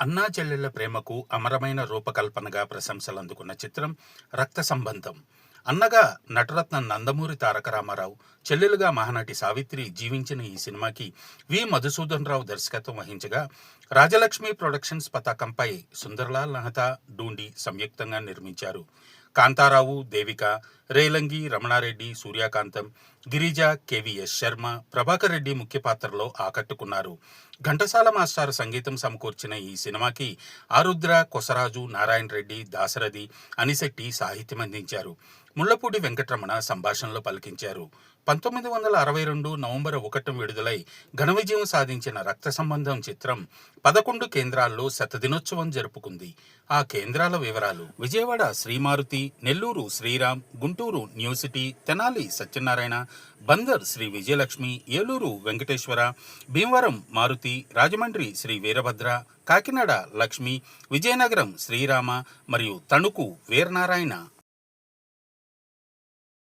అన్నా చెల్లెళ్ళ ప్రేమకు అమరమైన రూపకల్పనగా ప్రశంసలు అందుకున్న చిత్రం రక్త సంబంధం. అన్నగా నటరత్న నందమూరి తారక రామారావు చెల్లెలుగా మహానటి సావిత్రి జీవించిన ఈ సినిమాకి వి. మధుసూదన్ రావు దర్శకత్వం వహించగా రాజలక్ష్మి ప్రొడక్షన్స్ పతాకంపై సుందర్లాల్ నహతా డూండి సంయుక్తంగా నిర్మించారు. కాంతారావు దేవిక రేలంగి రమణారెడ్డి సూర్యకాంతం గిరిజ కెవిఎస్ శర్మ ప్రభాకర్ రెడ్డి ముఖ్య పాత్రలో ఆకట్టుకున్నారు. ఘంటసాల మాస్టారు సంగీతం సమకూర్చిన ఈ సినిమాకి ఆరుద్ర కొసరాజు నారాయణ రెడ్డి దాసరథి అనిశెట్టి సాహిత్యం అందించారు. ముళ్ళపూడి వెంకటరమణ సంభాషణలో పలికించారు. పంతొమ్మిది వందల అరవై రెండు నవంబర్ ఒకటి విడుదలై ఘన విజయం సాధించిన రక్త సంబంధం చిత్రం పదకొండు కేంద్రాల్లో శతదినోత్సవం జరుపుకుంది. ఆ కేంద్రాల వివరాలు విజయవాడ శ్రీమారుతి నెల్లూరు శ్రీరామ్ గుంటూరు న్యూ సిటీ తెనాలి సత్యనారాయణ బందర్ శ్రీ విజయలక్ష్మి ఏలూరు వెంకటేశ్వర భీమవరం మారుతి రాజమండ్రి శ్రీ వీరభద్ర కాకినాడ లక్ష్మి విజయనగరం శ్రీరామ మరియు తణుకు వీరనారాయణ